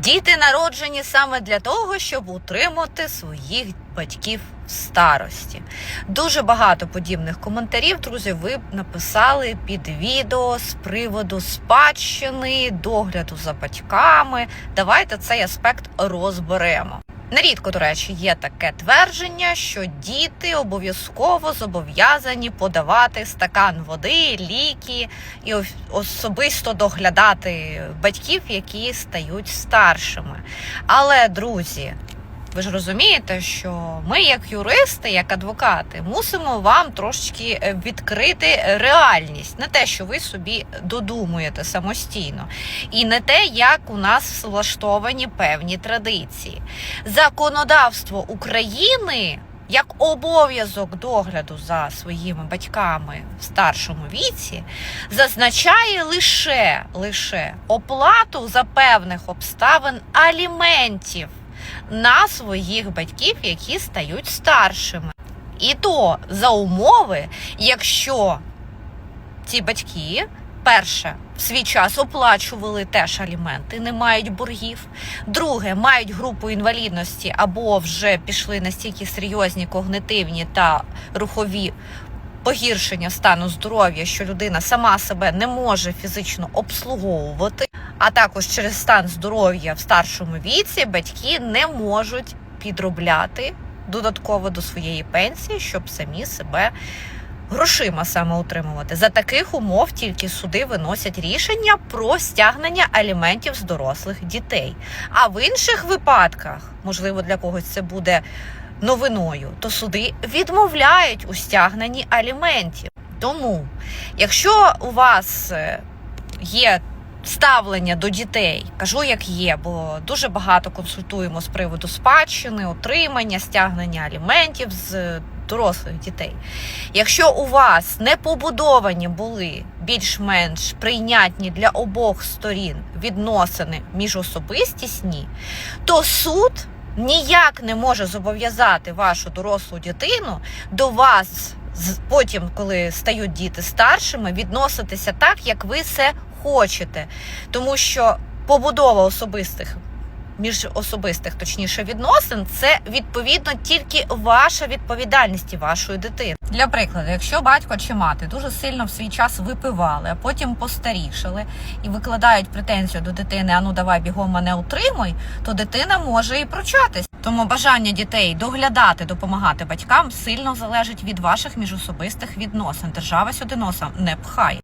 Діти народжені саме для того, щоб утримати своїх батьків в старості. Дуже багато подібних коментарів, друзі, ви написали під відео з приводу спадщини, догляду за батьками. Давайте цей аспект розберемо. Нерідко, до речі, є таке твердження, що діти обов'язково зобов'язані подавати стакан води, ліки і особисто доглядати батьків, які стають старшими. Але, друзі, ви ж розумієте, що ми, як юристи, як адвокати, мусимо вам трошечки е, відкрити реальність, не те, що ви собі додумуєте самостійно, і не те, як у нас влаштовані певні традиції. Законодавство України. Як обов'язок догляду за своїми батьками в старшому віці зазначає лише, лише оплату за певних обставин аліментів на своїх батьків, які стають старшими. І то за умови, якщо ці батьки, перше, в свій час оплачували теж аліменти, не мають боргів. Друге, мають групу інвалідності або вже пішли настільки серйозні когнитивні та рухові погіршення стану здоров'я, що людина сама себе не може фізично обслуговувати, а також через стан здоров'я в старшому віці батьки не можуть підробляти додатково до своєї пенсії, щоб самі себе грошима саме утримувати. За таких умов тільки суди виносять рішення про стягнення аліментів з дорослих дітей. А в інших випадках, можливо, для когось це буде новиною, то суди відмовляють у стягненні аліментів. Тому, якщо у вас е, є ставлення до дітей, кажу, як є, бо дуже багато консультуємо з приводу спадщини, отримання, стягнення аліментів з дорослих дітей. Якщо у вас не побудовані були більш-менш прийнятні для обох сторін відносини міжособистісні, то суд ніяк не може зобов'язати вашу дорослу дитину до вас потім, коли стають діти старшими, відноситися так, як ви це хочете. Тому що побудова особистих. Міжособистих, точніше, відносин це відповідно тільки ваша відповідальність і вашої дитини. Для прикладу, якщо батько чи мати дуже сильно в свій час випивали, а потім постарішали і викладають претензію до дитини, а ну давай бігом мене утримуй, то дитина може і прочатись. Тому бажання дітей доглядати, допомагати батькам сильно залежить від ваших міжособистих відносин. Держава сюди носа не пхає.